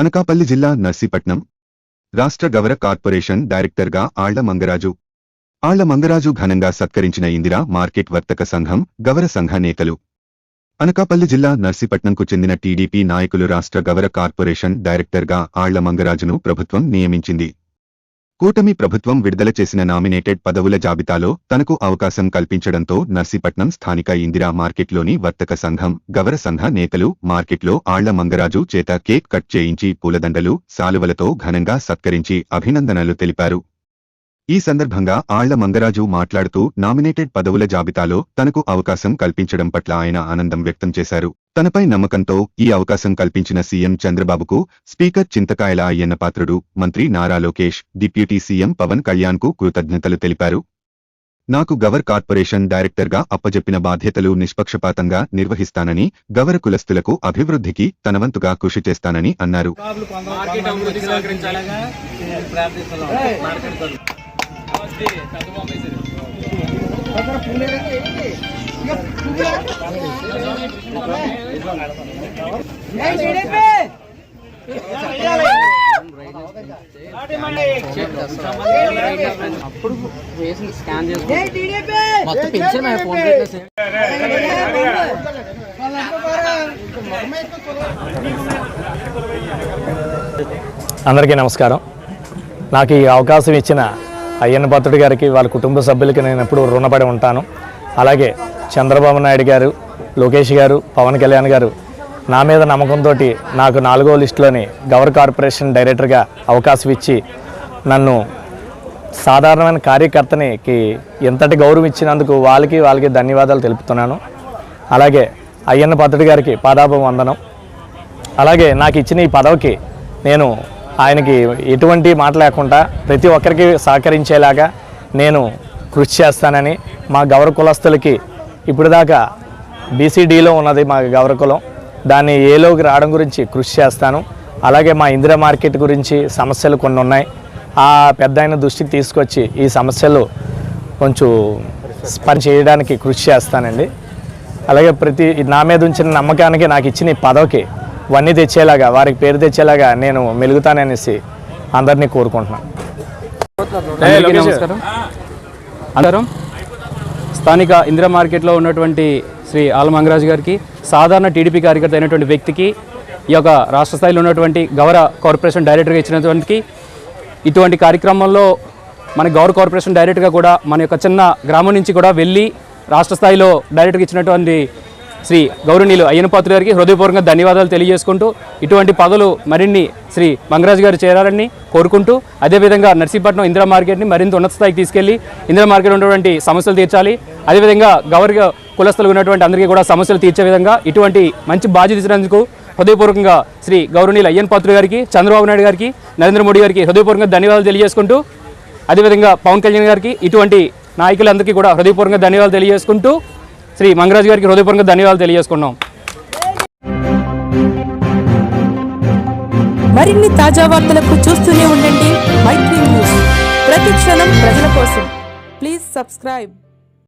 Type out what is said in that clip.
అనకాపల్లి జిల్లా నర్సీపట్నం రాష్ట్ర గవర కార్పొరేషన్ డైరెక్టర్గా ఆళ్ళ మంగరాజు. ఆళ్ళ మంగరాజు ఘనంగా సత్కరించిన ఇందిరా మార్కెట్ వర్తక సంఘం గవర సంఘ నేతలు. అనకాపల్లి జిల్లా నర్సీపట్నంకు చెందిన టీడీపీ నాయకులు రాష్ట్ర గవర కార్పొరేషన్ డైరెక్టర్గా ఆళ్ళ మంగరాజును ప్రభుత్వం నియమించింది. కూటమి ప్రభుత్వం విడుదల చేసిన నామినేటెడ్ పదవుల జాబితాలో తనకు అవకాశం కల్పించడంతో నర్సీపట్నం స్థానిక ఇందిరా మార్కెట్లోని వర్తక సంఘం గవర సంఘ నేతలు మార్కెట్లో ఆళ్ళ మంగరాజు చేత కేక్ కట్ చేయించి పూలదండలు సాలువలతో ఘనంగా సత్కరించి అభినందనలు తెలిపారు. ఈ సందర్భంగా ఆళ్ళ మంగరాజు మాట్లాడుతూ నామినేటెడ్ పదవుల జాబితాలో తనకు అవకాశం కల్పించడం పట్ల ఆయన ఆనందం వ్యక్తం చేశారు. తనపై నమ్మకంతో ఈ అవకాశం కల్పించిన సీఎం చంద్రబాబుకు స్పీకర్ చింతకాయల అయ్యన్నపాత్రుడు మంత్రి నారా లోకేష్ డిప్యూటీ సీఎం పవన్ కళ్యాణ్కు కృతజ్ఞతలు తెలిపారు. నాకు గవర్ కార్పొరేషన్ డైరెక్టర్గా అప్పజెప్పిన బాధ్యతలు నిష్పక్షపాతంగా నిర్వహిస్తానని గవర కులస్తులకు అభివృద్ధికి తనవంతుగా కృషి చేస్తానని అన్నారు. అప్పుడు వేసి స్కాన్ చేసుకోండి మొత్తం పెన్షన్ ఫోన్ అందరికీ నమస్కారం. నాకు ఈ అవకాశం ఇచ్చిన అయ్యన్న భద్రుడి గారికి వాళ్ళ కుటుంబ సభ్యులకి నేను ఎప్పుడు రుణపడి ఉంటాను. అలాగే చంద్రబాబు నాయుడు గారు లోకేష్ గారు పవన్ కళ్యాణ్ గారు నా మీద నమ్మకంతో నాకు నాలుగో లిస్టులోని గవర్ కార్పొరేషన్ డైరెక్టర్గా అవకాశం ఇచ్చి నన్ను సాధారణమైన కార్యకర్తనికి ఎంతటి గౌరవం ఇచ్చినందుకు వాళ్ళకి వాళ్ళకి ధన్యవాదాలు తెలుపుతున్నాను. అలాగే అయ్యన్న పద్ధతి గారికి పాదాభ వందనం అలాగే నాకు ఇచ్చిన ఈ పదవికి నేను ఆయనకి ఎటువంటి మాట లేకుండా ప్రతి ఒక్కరికి సహకరించేలాగా నేను కృషి చేస్తానని మా గౌరవ కులస్తులకి ఇప్పుడు దాకా బీసీడీలో ఉన్నది మా గౌర కులం దాన్ని ఏలోకి రావడం గురించి కృషి చేస్తాను. అలాగే మా ఇందిరా మార్కెట్ గురించి సమస్యలు కొన్ని ఉన్నాయి ఆ పెద్ద ఆయన దృష్టికి తీసుకొచ్చి ఈ సమస్యలు కొంచెం పని చేయడానికి కృషి చేస్తానండి. అలాగే ప్రతి నా మీద ఉంచిన నమ్మకానికి నాకు ఇచ్చిన ఈ పదవికి వన్నీ తెచ్చేలాగా వారికి పేరు తెచ్చేలాగా నేను మెలుగుతాననేసి అందరినీ కోరుకుంటున్నాను. అందరం స్థానిక ఇందిరా మార్కెట్లో ఉన్నటువంటి శ్రీ ఆలమంగరాజు గారికి సాధారణ టీడీపీ కార్యకర్త అయినటువంటి వ్యక్తికి ఈ యొక్క రాష్ట్ర స్థాయిలో ఉన్నటువంటి గౌర కార్పొరేషన్ డైరెక్టర్గా ఇచ్చినటువంటి ఇటువంటి కార్యక్రమంలో మన గౌర కార్పొరేషన్ డైరెక్టర్గా కూడా మన యొక్క చిన్న గ్రామం నుంచి కూడా వెళ్ళి రాష్ట్ర స్థాయిలో డైరెక్టర్గా ఇచ్చినటువంటి శ్రీ గౌరవనీయులు అయ్యనపాత్రి గారికి హృదయపూర్వకంగా ధన్యవాదాలు తెలియజేసుకుంటూ ఇటువంటి పదవులు మరిన్ని శ్రీ మంగరాజు గారు చేరాలని కోరుకుంటూ అదేవిధంగా నర్సీపట్నం ఇందిరా మార్కెట్ని మరింత ఉన్నత స్థాయికి తీసుకెళ్ళి ఇందిరా మార్కెట్ ఉన్నటువంటి సమస్యలు తీర్చాలి. అదేవిధంగా గౌరవ కులస్తులు ఉన్నటువంటి అందరికీ కూడా సమస్యలు తీర్చే విధంగా ఇటువంటి మంచి బాధ్యత ఇచ్చినందుకు హృదయపూర్వకంగా శ్రీ గౌరవనీయులు అయ్యన్ గారికి చంద్రబాబు నాయుడు గారికి నరేంద్ర మోడీ గారికి హృదయపూర్వకంగా ధన్యవాదాలు తెలియజేసుకుంటూ అదేవిధంగా పవన్ కళ్యాణ్ గారికి ఇటువంటి నాయకులందరికీ కూడా హృదయపూర్వకంగా ధన్యవాదాలు తెలియజేసుకుంటూ శ్రీ మంగరాజు గారికి హృదయపూర్వక ధన్యవాదాలు తెలియజేసుకున్నాం మరిన్ని తాజా వార్తలకు చూస్తూనే ఉండండి. మైత్రి న్యూస్. ప్రతి క్షణం ప్రజల కోసం. Please subscribe.